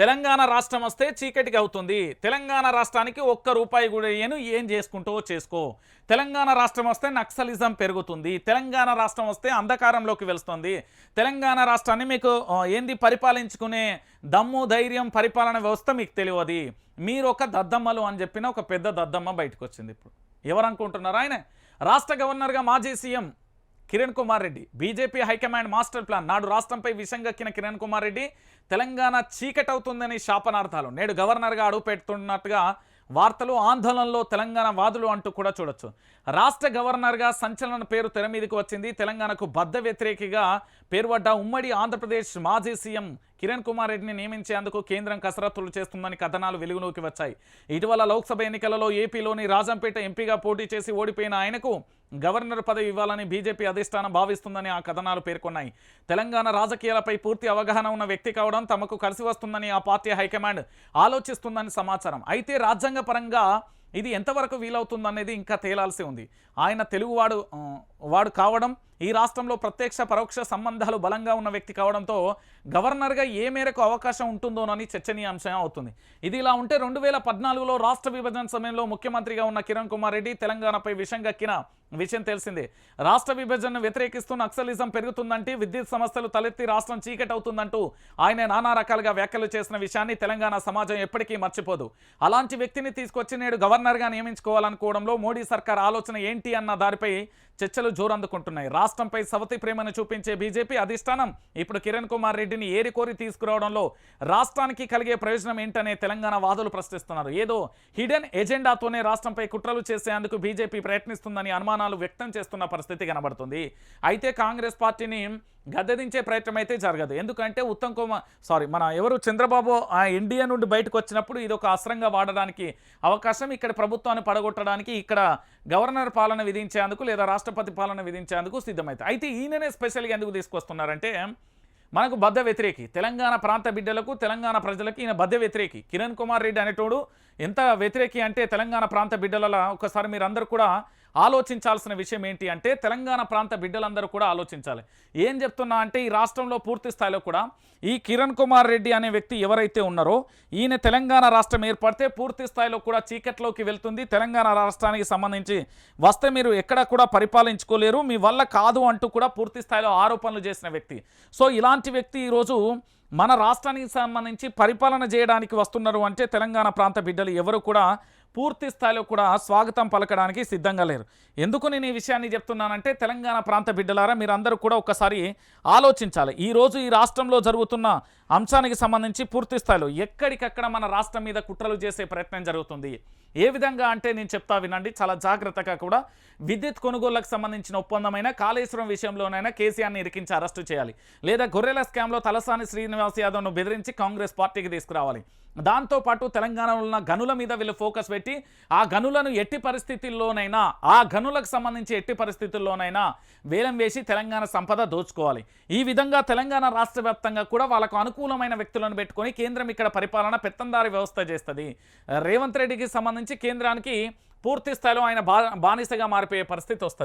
తెలంగాణ రాష్ట్రం వస్తే చీకటికి అవుతుంది. తెలంగాణ రాష్ట్రానికి ఒక్క రూపాయి కూడా ఏను ఏం చేసుకుంటావో చేసుకో. తెలంగాణ రాష్ట్రం వస్తే నక్సలిజం పెరుగుతుంది. తెలంగాణ రాష్ట్రం వస్తే అంధకారంలోకి వెలుస్తుంది తెలంగాణ రాష్ట్రాన్ని మీకు ఏంది పరిపాలించుకునే దమ్ము ధైర్యం పరిపాలన వ్యవస్థ మీకు తెలియదు. మీరు ఒక దద్దమ్మలు అని చెప్పిన ఒక పెద్ద దద్దమ్మ బయటకు వచ్చింది ఇప్పుడు. ఎవరు అనుకుంటున్నారు ఆయన? రాష్ట్ర గవర్నర్గా మాజీ CM Kiran Kumar Reddy. BJP high command master plan. నాడు రాష్ట్రంపై విషంగక్కిన కిరణ్ కుమార్ రెడ్డి తెలంగాణ చీకటవుతుందని శాపనార్థాలు. నేడు గవర్నర్గా అడుగుపెడుతున్నట్టుగా వార్తలు ఆందోళనలో తెలంగాణ వాదులు అంటూ కూడా చూడొచ్చు. రాష్ట్ర గవర్నర్గా సంచలన పేరు తెర మీదకి వచ్చింది. తెలంగాణకు బద్ద వ్యతిరేకిగా పేరుపడ్డ ఉమ్మడి ఆంధ్రప్రదేశ్ మాజీ సీఎం కిరణ్ కుమార్ రెడ్డిని నియమించేందుకు కేంద్రం కసరత్తులు చేస్తుందని కథనాలు వెలుగులోకి వచ్చాయి. ఇటీవల లోక్సభ ఎన్నికలలో ఏపీలోని రాజంపేట ఎంపీగా పోటీ చేసి ఓడిపోయిన ఆయనకు గవర్నర్ పదవి ఇవ్వాలని బీజేపీ అధిష్టానం భావిస్తుందని ఆ కథనాలు పేర్కొన్నాయి. తెలంగాణ రాజకీయాలపై పూర్తి అవగాహన ఉన్న వ్యక్తి కావడం తమకు కలిసి వస్తుందని ఆ పార్టీ హైకమాండ్ ఆలోచిస్తుందని సమాచారం. అయితే రాజ్యాంగ పరంగా ఇది ఎంతవరకు వీలవుతుందనేది ఇంకా తేలాల్సి ఉంది. ఆయన తెలుగువాడు వాడు కావడం ఈ రాష్ట్రంలో ప్రత్యక్ష పరోక్ష సంబంధాలు బలంగా ఉన్న వ్యక్తి కావడంతో గవర్నర్గా ఏ మేరకు అవకాశం ఉంటుందోనని చర్చనీయాంశం అవుతుంది. ఇది ఇలా ఉంటే రెండు వేల పద్నాలుగులో రాష్ట్ర విభజన సమయంలో ముఖ్యమంత్రిగా ఉన్న కిరణ్ కుమార్ రెడ్డి తెలంగాణపై విషం గక్కిన విషయం తెలిసిందే. రాష్ట్ర విభజనను వ్యతిరేకిస్తూ నక్సలిజం పెరుగుతుందంటే విద్యుత్ సమస్యలు తలెత్తి రాష్ట్రం చీకటవుతుందంటూ ఆయన నానా రకాలుగా వ్యాఖ్యలు చేసిన విషయాన్ని తెలంగాణ సమాజం ఎప్పటికీ మర్చిపోదు. అలాంటి వ్యక్తిని తీసుకొచ్చి నేడు గవర్నర్గా నియమించుకోవాలనుకోవడంలో మోడీ సర్కార్ ఆలోచన ఏంటి అన్న దారిపై చర్చలు జోరందుకుంటున్నాయి. రాష్ట్రంపై సవతి ప్రేమను చూపించే బీజేపీ అధిష్టానం ఇప్పుడు కిరణ్ కుమార్ రెడ్డిని ఏరికోరి తీసుకురావడంలో రాష్ట్రానికి కలిగే ప్రయోజనం ఏంటనే తెలంగాణ వాదులు ప్రశ్నిస్తున్నారు. ఏదో హిడెన్ ఎజెండాతోనే రాష్ట్రంపై కుట్రలు చేసేందుకు బీజేపీ ప్రయత్నిస్తుందని అనుమానాలు వ్యక్తం చేస్తున్న పరిస్థితి కనబడుతుంది. అయితే కాంగ్రెస్ పార్టీని గద్దెదించే ప్రయత్నం అయితే జరగదు. ఎందుకంటే ఉత్తమ్ కుమార్ సారీ మన ఎవరు చంద్రబాబు ఆ ఇండియా నుండి బయటకు వచ్చినప్పుడు ఇది ఒక అస్త్రంగా వాడడానికి అవకాశం ఇక్కడ ప్రభుత్వాన్ని పడగొట్టడానికి ఇక్కడ గవర్నర్ పాలన విధించేందుకు లేదా రాష్ట్రపతి పాలన విధించేందుకు సిద్ధమవుతాయి అయితే ఈయననే స్పెషల్గా ఎందుకు తీసుకొస్తున్నారంటే మనకు బద్ద వ్యతిరేకి. తెలంగాణ ప్రాంత బిడ్డలకు తెలంగాణ ప్రజలకు ఈయన బద్ద వ్యతిరేకి. కిరణ్ కుమార్ రెడ్డి అనేటోడు ఎంత వ్యతిరేకి అంటే తెలంగాణ ప్రాంత బిడ్డల ఒకసారి మీరందరూ కూడా ఆలోచించాల్సిన విషయం ఏంటి అంటే తెలంగాణ ప్రాంత బిడ్డలందరూ కూడా ఆలోచించాలి. ఏం చెప్తున్నా అంటే ఈ రాష్ట్రంలో పూర్తి స్థాయిలో కూడా ఈ కిరణ్ కుమార్ రెడ్డి అనే వ్యక్తి ఎవరైతే ఉన్నారో ఈయన తెలంగాణ రాష్ట్రం ఏర్పడితే పూర్తి స్థాయిలో కూడా చీకట్లోకి వెళ్తుంది. తెలంగాణ రాష్ట్రానికి సంబంధించి వస్తే మీరు ఎక్కడ కూడా పరిపాలించుకోలేరు. మీ వల్ల కాదు అంటూ కూడా పూర్తి స్థాయిలో ఆరోపణలు చేసిన వ్యక్తి. సో ఇలాంటి వ్యక్తి ఈరోజు మన రాష్ట్రానికి సంబంధించి పరిపాలన చేయడానికి వస్తున్నారు అంటే తెలంగాణ ప్రాంత బిడ్డలు ఎవరు కూడా పూర్తి స్థాయిలో కూడా స్వాగతం పలకడానికి సిద్ధంగా లేరు. ఎందుకు నేను ఈ విషయాన్ని చెప్తున్నానంటే తెలంగాణ ప్రాంత బిడ్డలారా మీరందరూ కూడా ఒకసారి ఆలోచించాలి. ఈరోజు ఈ రాష్ట్రంలో జరుగుతున్న అంశానికి సంబంధించి పూర్తి స్థాయిలో ఎక్కడికక్కడ మన రాష్ట్రం మీద కుట్రలు చేసే ప్రయత్నం జరుగుతుంది. ఏ విధంగా అంటే నేను చెప్తా వినండి. చాలా జాగ్రత్తగా కూడా విద్యుత్ కొనుగోళ్ళకు సంబంధించిన ఒప్పందమైన కాళేశ్వరం విషయంలోనైనా కేసీఆర్ని ఇరికించి అరెస్టు చేయాలి. లేదా గొర్రెల స్కామ్లో తలసాని శ్రీనివాస్ యాదవ్ను బెదిరించి కాంగ్రెస్ పార్టీకి తీసుకురావాలి. దాంతోపాటు తెలంగాణలో ఉన్న గనుల మీద వీళ్ళు ఫోకస్ పెట్టి ఆ గనులను ఎట్టి పరిస్థితుల్లోనైనా ఆ గనులకు సంబంధించి ఎట్టి పరిస్థితుల్లోనైనా వేలం వేసి తెలంగాణ సంపద దోచుకోవాలి. ఈ విధంగా తెలంగాణ రాష్ట్ర వ్యాప్తంగా కూడా వాళ్ళకు అనుకూలమైన వ్యక్తులను పెట్టుకొని కేంద్రం ఇక్కడ పరిపాలన పెత్తందారి వ్యవస్థ చేస్తుంది. రేవంత్ రెడ్డికి సంబంధించి కేంద్రానికి పూర్తి స్థాయిలో ఆయన బా బానిసగా మారిపోయే పరిస్థితి వస్తుంది.